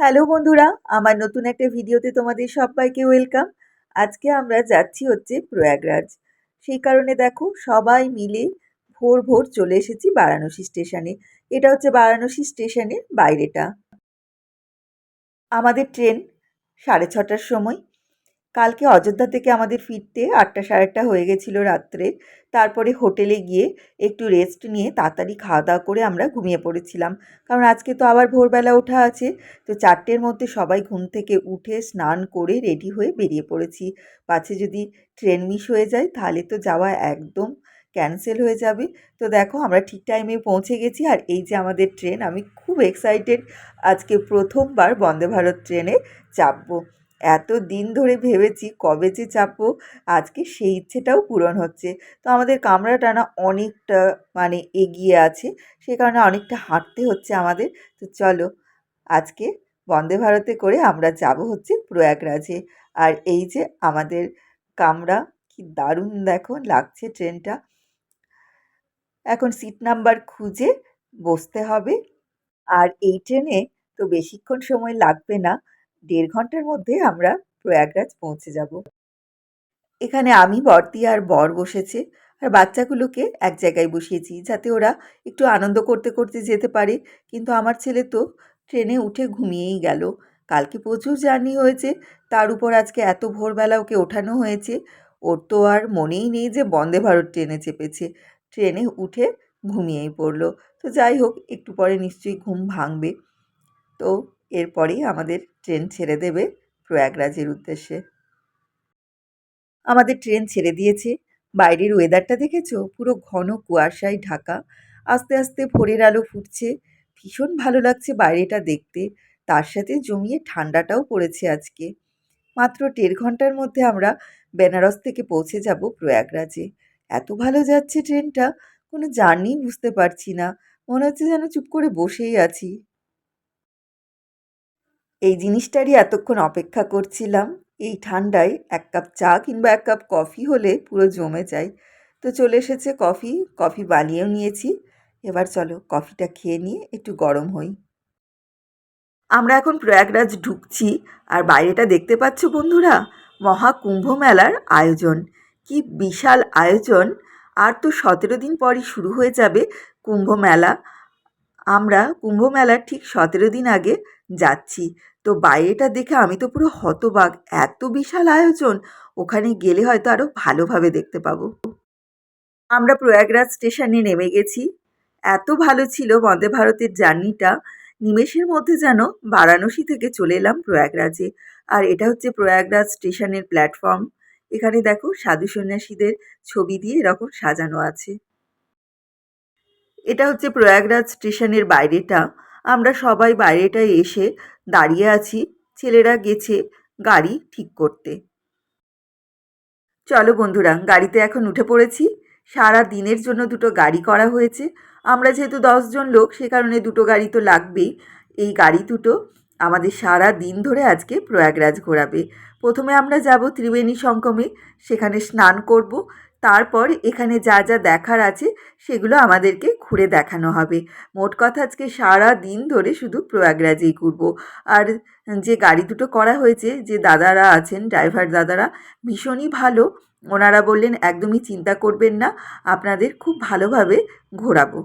Hello বন্ধুরা, আমার নতুন একটা ভিডিওতে তোমাদের সবাইকে ওয়েলকাম। আজকে আমরা যাচ্ছি হচ্ছে প্রয়াগরাজ। সেই কারণে দেখো, সবাই মিলে ভোর ভোর চলে এসেছি বারাণসী স্টেশনে। এটা হচ্ছে বারাণসী স্টেশনের বাইরেটা। আমাদের ট্রেন সাড়ে ছটার সময় কালকে অযোধ্যা থেকে আমাদের ফিরতে আটটা সাড়ে আটটা হয়ে গেছিল রাত্রে। তারপরে হোটেলে গিয়ে একটু রেস্ট নিয়ে তাড়াতাড়ি খাওয়া দাওয়া করে আমরা ঘুমিয়ে পড়েছিলাম। কারণ আজকে তো আবার ভোরবেলা ওঠা আছে। তো চারটের মধ্যে সবাই ঘুম থেকে উঠে স্নান করে রেডি হয়ে বেরিয়ে পড়েছি। পাছে যদি ট্রেন মিস হয়ে যায় তাহলে তো যাওয়া একদম ক্যান্সেল হয়ে যাবে। তো দেখো আমরা ঠিক টাইমে পৌঁছে গেছি আর এই যে আমাদের ট্রেন আমি খুব এক্সাইটেড আজকে প্রথমবার বন্দে ভারত ট্রেনে চাপবো এত দিন ধরে ভেবেছি কবে যে চাপবো, আজকে সেই ইচ্ছেটাও পূরণ হচ্ছে। তো আমাদের কামরাটা না অনেকটা মানে এগিয়ে আছে, সে কারণে অনেকটা হাঁটতে হচ্ছে আমাদের। তো চলো, আজকে বন্দে ভারতে করে আমরা যাব হচ্ছে প্রয়াগরাজে। আর এই যে আমাদের কামরা, কি দারুণ দেখো, লাগছে ট্রেনটা। এখন সিট নাম্বার খুঁজে বসতে হবে। আর এই ট্রেনে তো বেশিক্ষণ সময় লাগবে না। দেড় ঘণ্টার মধ্যে আমরা প্রয়াগরাজ পৌঁছে যাব। এখানে আমি, বর্তি আর বর বসেছে। আর বাচ্চাগুলোকে এক জায়গায় বসিয়েছি যাতে ওরা একটু আনন্দ করতে করতে যেতে পারে। কিন্তু আমার ছেলে তো ট্রেনে উঠে ঘুমিয়েই গেল। কালকে প্রচুর জার্নি হয়েছে। তার উপর আজকে এত ভোরবেলা ওকে ওঠানো হয়েছে। ওর তো আর মনেই নেই যে বন্দে ভারত ট্রেনে চেপেছে। ট্রেনে উঠে ঘুমিয়েই পড়ল। তো যাই হোক, একটু পরে নিশ্চয়ই ঘুম ভাঙবে। তো এরপরেই আমাদের ট্রেন ছেড়ে দেবে প্রয়াগরাজের উদ্দেশ্যে। আমাদের ট্রেন ছেড়ে দিয়েছে। বাইরের ওয়েদারটা দেখেছ? পুরো ঘন কুয়াশায় ঢাকা। আস্তে আস্তে ভোরের আলো ফুটছে। ভীষণ ভালো লাগছে বাইরেটা দেখতে। তার সাথে জমিয়ে ঠান্ডাটাও পড়েছে আজকে। মাত্র দেড় ঘণ্টার মধ্যে আমরা বেনারস থেকে পৌঁছে যাব প্রয়াগরাজে। এত ভালো যাচ্ছে ট্রেনটা। কোনো জার্নি বুঝতে পারছি না। মনে হচ্ছে যেন চুপ করে বসেই আছি। এই জিনিসটারই এতক্ষণ অপেক্ষা করছিলাম। এই ঠান্ডায় এক কাপ চা কিংবা এক কাপ কফি হলে পুরো জমে যায়। তো চলে এসেছে কফি। কফি বানিয়েও নিয়েছি। এবার চলো কফিটা খেয়ে নিয়ে একটু গরম হই। আমরা এখন প্রয়াগরাজ ঢুকছি। আর বাইরেটা দেখতে পাচ্ছ বন্ধুরা? মহাকুম্ভ মেলার আয়োজন। কি বিশাল আয়োজন! আর তো সতেরো দিন পরই শুরু হয়ে যাবে কুম্ভ মেলা। আমরা কুম্ভ মেলার ঠিক সতেরো দিন আগে যাচ্ছি। তো বাইরেটা দেখে আমি তো পুরো হতবাক। এত বিশাল আয়োজন, ওখানে গেলে হয়তো আরও ভালোভাবে দেখতে পাবো। আমরা প্রয়াগরাজ স্টেশনে নেমে গেছি। এত ভালো ছিল বন্দে ভারতের জার্নিটা, নিমেষের মধ্যে যেন বারাণসী থেকে চলে এলাম প্রয়াগরাজে। আর এটা হচ্ছে প্রয়াগরাজ স্টেশনের প্ল্যাটফর্ম। এখানে দেখো সাধু সন্ন্যাসীদের ছবি দিয়ে এরকম সাজানো আছে। এটা হচ্ছে প্রয়াগরাজ স্টেশনের বাইরেটা। আমরা সবাই বাইরেটায় এসে দাঁড়িয়ে আছি, ছেলেরা গেছে গাড়ি ঠিক করতে। চলো বন্ধুরা, গাড়িতে এখন উঠে পড়েছি। সারা দিনের জন্য দুটো গাড়ি করা হয়েছে। আমরা যেহেতু দশজন লোক, সে কারণে দুটো গাড়ি তো লাগবেই। এই গাড়ি দুটো আমাদের সারা দিন ধরে আজকে প্রয়াগরাজ ঘোরাবে। প্রথমে আমরা যাব ত্রিবেণী সঙ্গমে, সেখানে স্নান করব। তারপর এখানে যা যা দেখার আছে, সেগুলো আমাদেরকে ঘুরে দেখানো হবে। মোট কথা আজকে সারা দিন ধরে শুধু প্রয়াগরাজেই ঘুরবো। আর যে গাড়ি দুটো করা হয়েছে, যে দাদারা আছেন ড্রাইভার দাদারা, ভীষণই ভালো। ওনারা বললেন, একদমই চিন্তা করবেন না, আপনাদের খুব ভালোভাবে ঘোরাবো।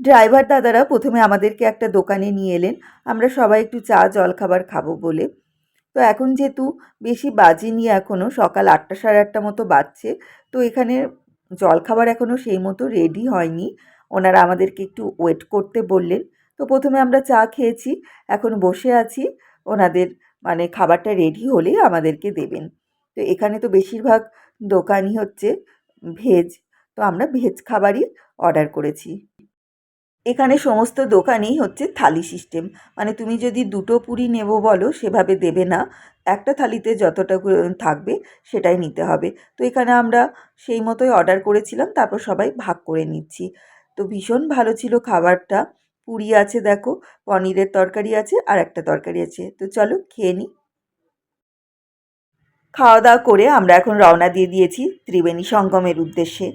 ড্রাইভার দাদারা প্রথমে আমাদেরকে একটা দোকানে নিয়ে এলেন। আমরা সবাই একটু চা, জলখাবার খাব বলে। তো এখন যেহেতু বেশি বাজেনি এখনও সকাল আটটা সাড়ে আটটা মতো বাজছে, তো এখানে জলখাবার এখনও সেই মতো রেডি হয়নি। ওনারা আমাদেরকে একটু ওয়েট করতে বললেন। তো প্রথমে আমরা চা খেয়েছি, এখন বসে আছি। ওনাদের মানে খাবারটা রেডি হলেই আমাদেরকে দেবেন। তো এখানে তো বেশিরভাগ দোকানই হচ্ছে ভেজ, তো আমরা ভেজ খাবারই অর্ডার করেছি। এখানে সমস্ত দোকানেই হচ্ছে থালি সিস্টেম মানে তুমি যদি দুটো পুরি নেব বলো, সেভাবে দেবে না। একটা থালিতে যতটা থাকবে সেটাই নিতে হবে। তো এখানে আমরা সেই মতোই অর্ডার করেছিলাম, তারপর সবাই ভাগ করে নিচ্ছি। তো ভীষণ ভালো ছিল খাবারটা। পুরি আছে দেখো, পনিরের তরকারি আছে আর একটা তরকারি আছে। তো চলো খেয়ে নিই খাওয়া দাওয়া করে আমরা এখন রওনা দিয়ে দিয়েছি ত্রিবেণী সঙ্গমের উদ্দেশ্যে।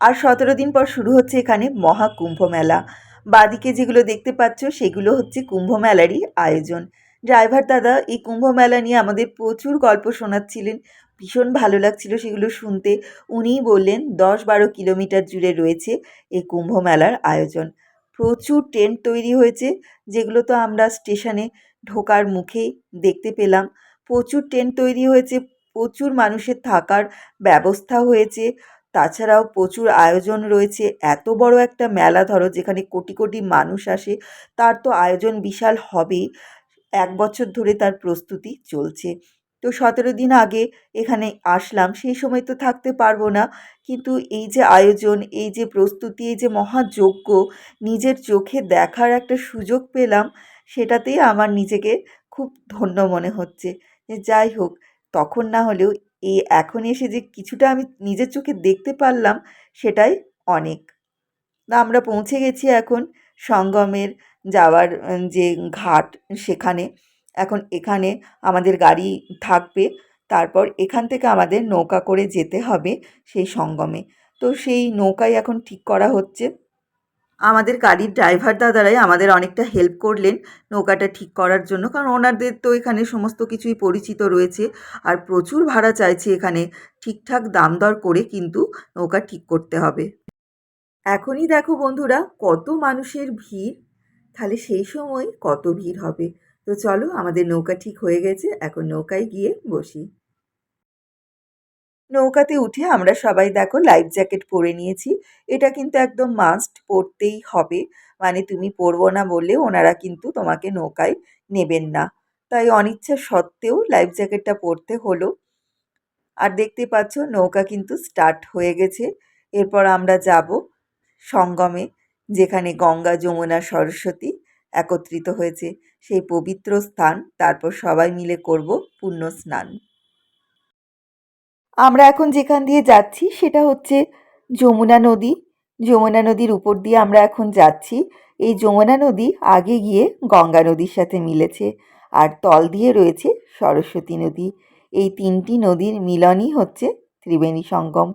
আর সতেরো দিন পর শুরু হচ্ছে এখানে মহাকুম্ভ মেলা। বাদিকে যেগুলো দেখতে পাচ্ছ, সেগুলো হচ্ছে কুম্ভ মেলারই আয়োজন। ড্রাইভার দাদা, এই কুম্ভ মেলা নিয়ে আমাদের প্রচুর গল্প শোনাচ্ছিলেন। ভীষণ ভালো লাগছিল সেগুলো শুনতে। উনিই বললেন দশ বারো কিলোমিটার জুড়ে রয়েছে এই কুম্ভ মেলার আয়োজন। প্রচুর টেন্ট তৈরি হয়েছে, যেগুলো তো আমরা স্টেশনে ঢোকার মুখেই দেখতে পেলাম। প্রচুর টেন্ট তৈরি হয়েছে, প্রচুর মানুষের থাকার ব্যবস্থা হয়েছে। তাছাড়াও প্রচুর আয়োজন রয়েছে। এত বড় একটা মেলা ধরো যেখানে কোটি কোটি মানুষ আসে, তার তো আয়োজন বিশাল হবেই। এক বছর ধরে তার প্রস্তুতি চলছে। তো সতেরো দিন আগে এখানে আসলাম, সেই সময় তো থাকতে পারব না। কিন্তু এই যে আয়োজন, এই যে প্রস্তুতি, এই যে মহাযজ্ঞ, নিজের চোখে দেখার একটা সুযোগ পেলাম, সেটাতেই আমার নিজেকে খুব ধন্য মনে হচ্ছে। যে যাই হোক, তখন না হলেও এই এখন এসে যে কিছুটা আমি নিজের চোখে দেখতে পারলাম, সেটাই অনেক। না আমরা পৌঁছে গেছি এখন সঙ্গমের যাওয়ার যে ঘাট সেখানে। এখন এখানে আমাদের গাড়ি থাকবে, তারপর এখান থেকে আমাদের নৌকা করে যেতে হবে সেই সঙ্গমে। তো সেই নৌকাই এখন ঠিক করা হচ্ছে। আমাদের গাড়ির ড্রাইভার দাদারাই আমাদের অনেকটা হেল্প করলেন নৌকাটা ঠিক করার জন্য। কারণ ওনাদের তো এখানে সমস্ত কিছুই পরিচিত রয়েছে আর প্রচুর ভাড়া চাইছে এখানে ঠিকঠাক দাম দর করে কিন্তু নৌকা ঠিক করতে হবে। এখনই দেখো বন্ধুরা কত মানুষের ভিড়, তাহলে সেই সময় কত ভিড় হবে। তো চলো আমাদের নৌকা ঠিক হয়ে গেছে, এখন নৌকায় গিয়ে বসি। নৌকাতে উঠে আমরা সবাই দেখো লাইফ জ্যাকেট পরে নিয়েছি। এটা কিন্তু একদম মাস্ট পরতেই হবে। মানে তুমি পরবো না বললে ওনারা কিন্তু তোমাকে নৌকায় নেবেন না। তাই অনিচ্ছা সত্ত্বেও লাইফ জ্যাকেটটা পরতে হলো। আর দেখতে পাচ্ছ নৌকা কিন্তু স্টার্ট হয়ে গেছে। এরপর আমরা যাব সঙ্গমে, যেখানে গঙ্গা, যমুনা, সরস্বতী একত্রিত হয়েছে। সেই পবিত্র স্থান, তারপর সবাই মিলে করব পুণ্য স্নান। আমরা এখন যেখান দিয়ে যাচ্ছি সেটা হচ্ছে যমুনা নদী। যমুনা নদীর উপর দিয়ে আমরা এখন যাচ্ছি। এই যমুনা নদী আগে গিয়ে গঙ্গা নদীর সাথে মিলেছে আর তল দিয়ে রয়েছে সরস্বতী নদী। এই তিনটি নদীর মিলনই হচ্ছে ত্রিবেণী সঙ্গম।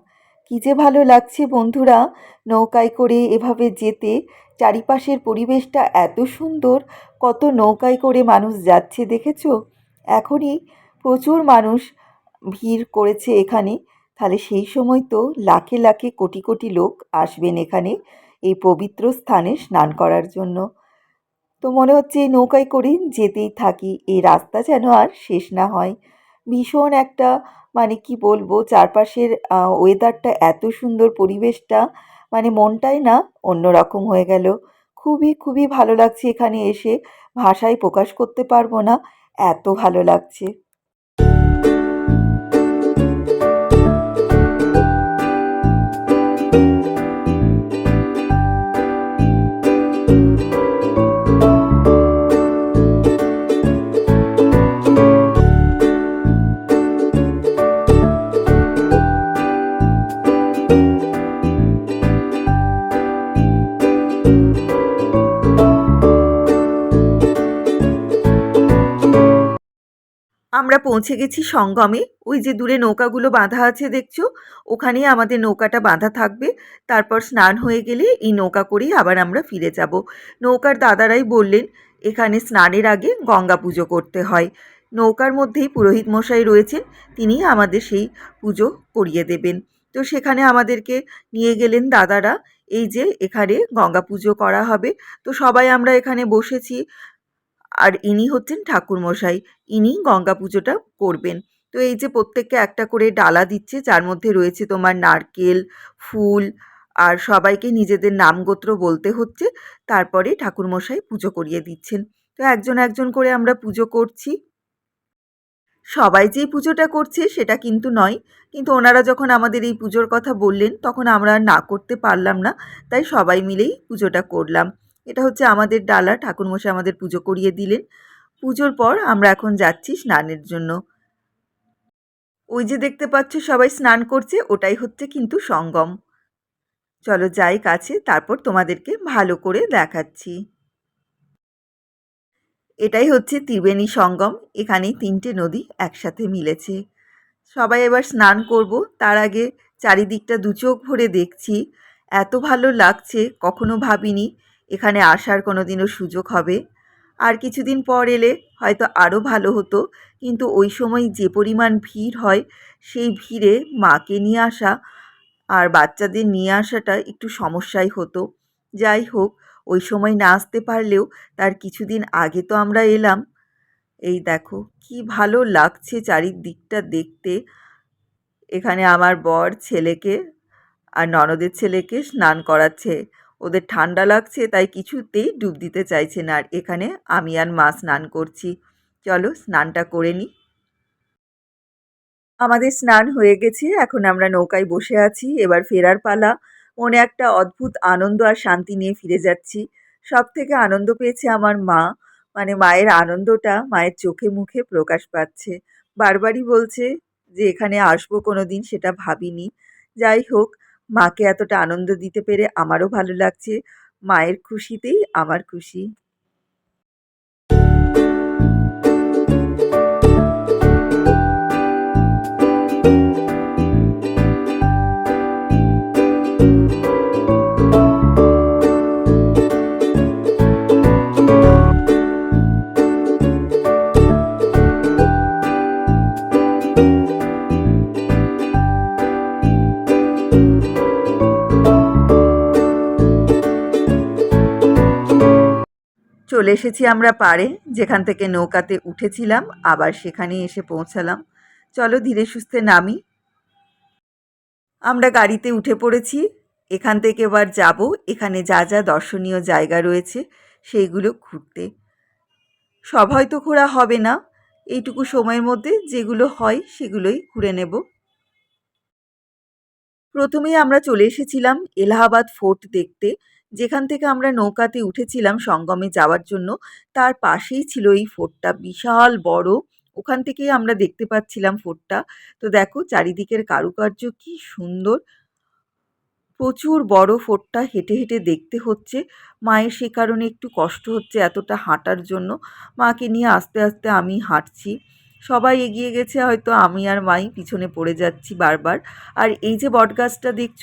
কী যে ভালো লাগছে বন্ধুরা, নৌকায় করে এভাবে যেতে, চারিপাশের পরিবেশটা এত সুন্দর, কত নৌকায় করে মানুষ যাচ্ছে দেখেছ? এখনই প্রচুর মানুষ ভিড় করেছে এখানে। তাহলে সেই সময় তো লাখে লাখে কোটি কোটি লোক আসবেন এখানে এই পবিত্র স্থানে স্নান করার জন্য। তো মনে হচ্ছে এই নৌকায় করে যেতেই থাকি। এই রাস্তা যেন আর শেষ না হয়। ভীষণ একটা মানে কি বলব, চারপাশের ওয়েদারটা এত সুন্দর পরিবেশটা মানে মনটাই না অন্যরকম হয়ে গেল। খুবই খুবই ভালো লাগছে এখানে এসে। ভাষায় প্রকাশ করতে পারব না। এত ভালো লাগছে। আমরা পৌঁছে গেছি সঙ্গমে। ওই যে দূরে নৌকাগুলো বাঁধা আছে দেখছ? ওখানেই আমাদের নৌকাটা বাঁধা থাকবে। তারপর স্নান হয়ে গেলে এই নৌকা করেই আবার আমরা ফিরে যাব। নৌকার দাদারাই বললেন, এখানে স্নানের আগে গঙ্গা পুজো করতে হয়। নৌকার মধ্যেই পুরোহিত মশাই রয়েছেন, তিনি আমাদের সেই পুজো করিয়ে দেবেন। তো সেখানে আমাদেরকে নিয়ে গেলেন দাদারা, এই যে এখানে গঙ্গা পুজো করা হবে। তো সবাই আমরা এখানে বসেছি। আর ইনি হচ্ছেন ঠাকুরমশাই। ইনি গঙ্গা পুজোটা করবেন। তো এই যে প্রত্যেককে একটা করে ডালা দিচ্ছে, যার মধ্যে রয়েছে তোমার নারকেল, ফুল আর সবাইকে নিজেদের নাম গোত্র বলতে হচ্ছে, তারপরে ঠাকুরমশাই পুজো করিয়ে দিচ্ছেন। তো একজন একজন করে আমরা পুজো করছি। সবাই যে পুজোটা করছে সেটা কিন্তু নয়, কিন্তু ওনারা যখন আমাদের এই পুজোর কথা বললেন, তখন আমরা না করতে পারলাম না, তাই সবাই মিলেই পুজোটা করলাম। এটা হচ্ছে আমাদের ডালা, ঠাকুরমশাই আমাদের পুজো করিয়ে দিলেন। পুজোর পর আমরা এখন যাচ্ছি স্নানের জন্য। ওই যে দেখতে পাচ্ছ সবাই স্নান করছে, ওটাই হচ্ছে কিন্তু সঙ্গম। চলো যাই কাছে, তারপর তোমাদেরকে ভালো করে দেখাচ্ছি। এটাই হচ্ছে ত্রিবেণী সঙ্গম, এখানেই তিনটে নদী একসাথে মিলেছে। সবাই এবার স্নান করব, তার আগে চারিদিকটা দু চোখ ভরে দেখছি। এত ভালো লাগছে, কখনো ভাবিনি এখানে আসার কোনো দিনও সুযোগ হবে। আর কিছুদিন পর এলে হয়তো আরও ভালো হতো, কিন্তু ওই সময় যে পরিমাণ ভিড় হয়, সেই ভিড়ে মাকে নিয়ে আসা আর বাচ্চাদের নিয়ে আসাটা একটু সমস্যাই হতো। যাই হোক, ওই সময় না আসতে পারলেও তার কিছুদিন আগে তো আমরা এলাম। এই দেখো, কি ভালো লাগছে চারিদিকটা দেখতে। এখানে আমার বর ছেলেকে আর ননদের ছেলেকে স্নান করাচ্ছে। ওদের ঠান্ডা লাগছে, তাই কিছুতেই ডুব দিতে চাইছে না। আর এখানে আমি আর মা স্নান করছি। চলো স্নানটা করে নিই আমাদের স্নান হয়ে গেছে, এখন আমরা নৌকায় বসে আছি। এবার ফেরার পালা। মনে একটা অদ্ভুত আনন্দ আর শান্তি নিয়ে ফিরে যাচ্ছি। সব থেকে আনন্দ পেয়েছে আমার মা। মানে মায়ের আনন্দটা মায়ের চোখে মুখে প্রকাশ পাচ্ছে। বারবারই বলছে যে, এখানে আসব কোনো দিন সেটা ভাবিনি। যাই হোক মাকে এতটা আনন্দ দিতে পেরে আমারও ভালো লাগছে। মায়ের খুশিতেই আমার খুশি। চলে এসেছি আমরা পাড়ে, যেখান থেকে নৌকাতে উঠেছিলাম, আবার সেখানেই এসে পৌঁছালাম। চলো ধীরে সুস্থে নামি। আমরা গাড়িতে উঠে পড়েছি, এখান থেকে এবার যাব, এখানে যা যা দর্শনীয় জায়গা রয়েছে, সেইগুলো ঘুরতে। সব হয়তো ঘোরা হবে না, এইটুকু সময়ের মধ্যে যেগুলো হয় সেগুলোই ঘুরে নেব। প্রথমেই আমরা চলে এসেছিলাম এলাহাবাদ ফোর্ট দেখতে যেখান থেকে আমরা নৌকাতে উঠেছিলাম সঙ্গমে যাওয়ার জন্য, তার পাশেই ছিল এই ফোর্টটা, বিশাল বড়। ওখান থেকেই আমরা দেখতে পাচ্ছিলাম ফোর্টটা। তো দেখো চারিদিকের কারুকার্য কি সুন্দর। প্রচুর বড় ফোর্টটা হেঁটে হেঁটে দেখতে হচ্ছে। মায়ের সে কারণে একটু কষ্ট হচ্ছে এতটা হাঁটার জন্য। মাকে নিয়ে আস্তে আস্তে আমি হাঁটছি। সবাই এগিয়ে গেছে, হয়তো আমি আর মাই পিছনে পড়ে যাচ্ছি বারবার। আর এই যে বটগাছটা দেখছ,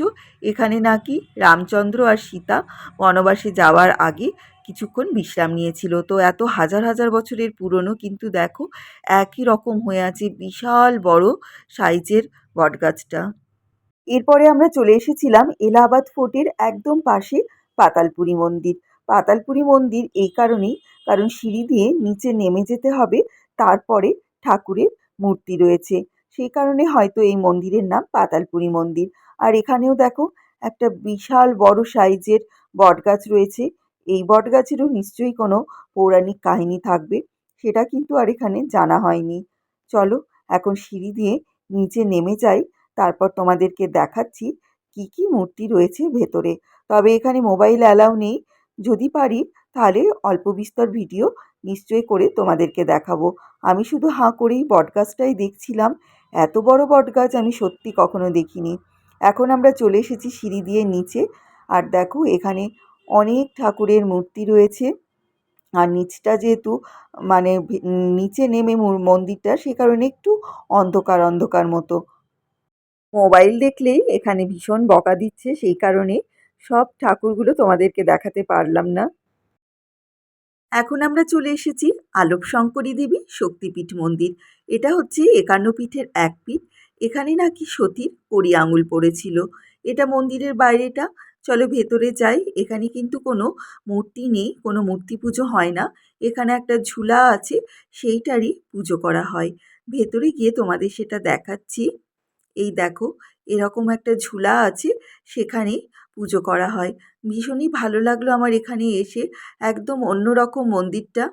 এখানে নাকি রামচন্দ্র আর সীতা বনবাসে যাওয়ার আগে কিছুক্ষণ বিশ্রাম নিয়েছিল। তো এত হাজার হাজার বছরের পুরনো কিন্তু দেখো, একই রকম হয়ে আছে বিশাল বড় সাইজের বটগাছটা। এরপরে আমরা চলে এসেছিলাম এলাহাবাদ ফোর্টের একদম পাশে পাতালপুরি মন্দির। পাতালপুরি মন্দির এই কারণেই, কারণ সিঁড়ি দিয়ে নিচে নেমে যেতে হবে, তারপরে ঠাকুরের মূর্তি রয়েছে। সেই কারণে হয়তো এই মন্দিরের নাম পাতালপুরি মন্দির। আর এখানেও দেখো একটা বিশাল বড় সাইজের বটগাছ রয়েছে। এই বটগাছেরও নিশ্চয়ই কোনো পৌরাণিক কাহিনী থাকবে। সেটা কিন্তু আর এখানে জানা হয়নি। চলো এখন সিঁড়ি দিয়ে নিচে নেমে যাই। তারপর তোমাদেরকে দেখাচ্ছি কি কি মূর্তি রয়েছে ভেতরে। তবে এখানে মোবাইল অ্যালাউ নেই। যদি পারি তাহলে অল্প বিস্তর ভিডিও নিশ্চয়ই করে তোমাদেরকে দেখাবো। আমি শুধু হাঁ করেই বটগাছটাই দেখছিলাম। এত বড় বটগাছ আমি সত্যি কখনো দেখিনি। এখন আমরা চলে এসেছি সিঁড়ি দিয়ে নিচে। আর দেখো, এখানে অনেক ঠাকুরের মূর্তি রয়েছে। আর নিচটা যেহেতু মানে নিচে নেমে মন্দিরটা, সে কারণে একটু অন্ধকার অন্ধকার মতো। মোবাইল দেখলেই এখানে ভীষণ বকা দিচ্ছে, সেই কারণে সব ঠাকুরগুলো তোমাদেরকে দেখাতে পারলাম না। এখন আমরা চলে এসেছি আলোক শঙ্করী দেবী শক্তিপীঠ মন্দির। এটা হচ্ছে একান্ন পীঠের এক পীঠ। এখানে নাকি সতীর কড়ি আঙুল পড়েছিল। এটা মন্দিরের বাইরেটা। চলো ভেতরে যাই। এখানে কিন্তু কোনো মূর্তি নেই, কোনো মূর্তি পুজো হয় না। এখানে একটা ঝুলা আছে, সেইটারই পুজো করা হয়। ভেতরে গিয়ে তোমাদের সেটা দেখাচ্ছি। এই দেখো, এরকম একটা ঝুলা আছে। সেখানে পুজো করা হয়। ভীষণই ভালো লাগল আমার এখানে এসে। একদম অন্যরকম মন্দিরটা।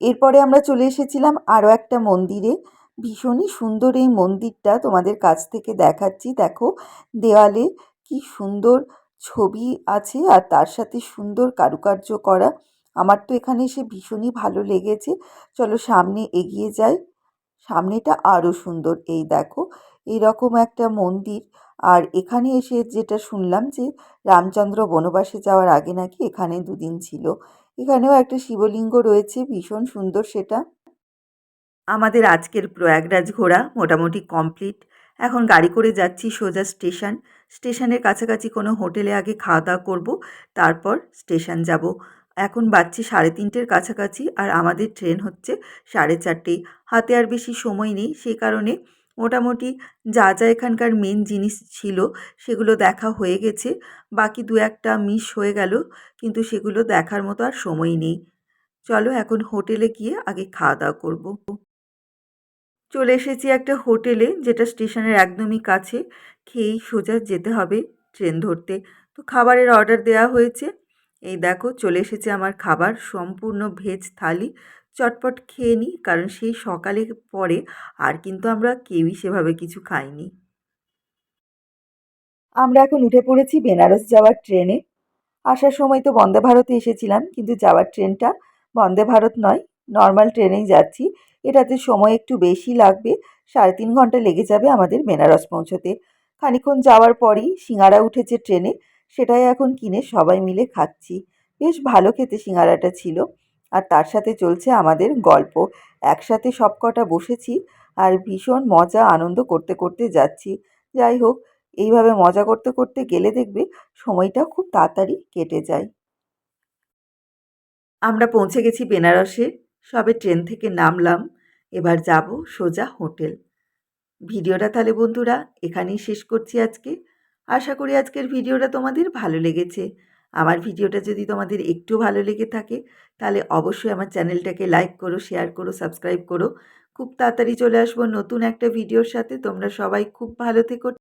এরপরে আমরা চলে এসেছিলাম আরও একটা মন্দিরে। ভীষণই সুন্দর এই মন্দিরটা তোমাদের কাছ থেকে দেখাচ্ছি। দেখো, দেওয়ালে কি সুন্দর ছবি আছে আর তার সাথে সুন্দর কারুকার্য করা। আমার তো এখানে এসে ভীষণই ভালো লেগেছে। চলো সামনে এগিয়ে যাই। সামনেটা আরও সুন্দর। এই দেখো, এরকম একটা মন্দির। আর এখানে এসে যেটা শুনলাম যে রামচন্দ্র বনবাসে যাওয়ার আগে নাকি এখানে দুদিন ছিল। এখানেও একটা শিবলিঙ্গ রয়েছে, ভীষণ সুন্দর সেটা। আমাদের আজকের প্রয়াগরাজ ঘোরা মোটামুটি কমপ্লিট। এখন গাড়ি করে যাচ্ছি সোজা স্টেশন। স্টেশনের কাছাকাছি কোনো হোটেলে আগে খাওয়া দাওয়া করব, তারপর স্টেশন যাব। এখন বাজছে সাড়ে তিনটের কাছাকাছি আর আমাদের ট্রেন হচ্ছে সাড়ে চারটেয় হাতে আর বেশি সময় নেই সেই কারণে মোটামুটি যা যা এখানকার মেন জিনিস ছিল সেগুলো দেখা হয়ে গেছে। বাকি দু একটা মিস হয়ে গেল, কিন্তু সেগুলো দেখার মতো আর সময় নেই। চলো এখন হোটেলে গিয়ে আগে খাওয়া দাওয়া করব। চলে এসেছি একটা হোটেলে যেটা স্টেশনের একদমই কাছে। খেয়েই সোজা যেতে হবে ট্রেন ধরতে। তো খাবারের অর্ডার দেওয়া হয়েছে। এই দেখো চলে এসেছে আমার খাবার, সম্পূর্ণ ভেজ থালি। চটপট খেয়ে নিই, কারণ সেই সকালে পরে আর কিন্তু আমরা কেউই সেভাবে কিছু খাইনি। আমরা এখন উঠে পড়েছি বেনারস যাওয়ার ট্রেনে। আসার সময় তো বন্দে ভারতে এসেছিলাম, কিন্তু যাওয়ার ট্রেনটা বন্দে ভারত নয়, নর্মাল ট্রেনেই যাচ্ছি। এটাতে সময় একটু বেশি লাগবে, সাড়ে তিন ঘণ্টা লেগে যাবে আমাদের বেনারস পৌঁছতে। খানিক্ষণ যাওয়ার পরই সিঙ্গারা উঠেছে ট্রেনে, সেটাই এখন কিনে সবাই মিলে খাচ্ছি। বেশ ভালো খেতে সিঙ্গারাটা ছিল। আর তার সাথে চলছে আমাদের গল্প। একসাথে সব কটা বসেছি আর ভীষণ মজা, আনন্দ করতে করতে যাচ্ছি। যাই হোক, এইভাবে মজা করতে করতে গেলে দেখবে সময়টা খুব তাড়াতাড়ি কেটে যায়। আমরা পৌঁছে গেছি বেনারসে। সবে ট্রেন থেকে নামলাম। এবার যাব সোজা হোটেল। ভিডিওটা তাহলে বন্ধুরা এখানেই শেষ করছি আজকে। আশা করি আজকের ভিডিওটা তোমাদের ভালো লেগেছে। আমার ভিডিওটা যদি তোমাদের একটু ভালো লেগে থাকে তাহলে অবশ্যই আমার চ্যানেলটাকে লাইক করো, শেয়ার করো, সাবস্ক্রাইব করো। খুব তাড়াতাড়ি চলে আসব নতুন একটা ভিডিওর সাথে। তোমরা সবাই খুব ভালো থেকো।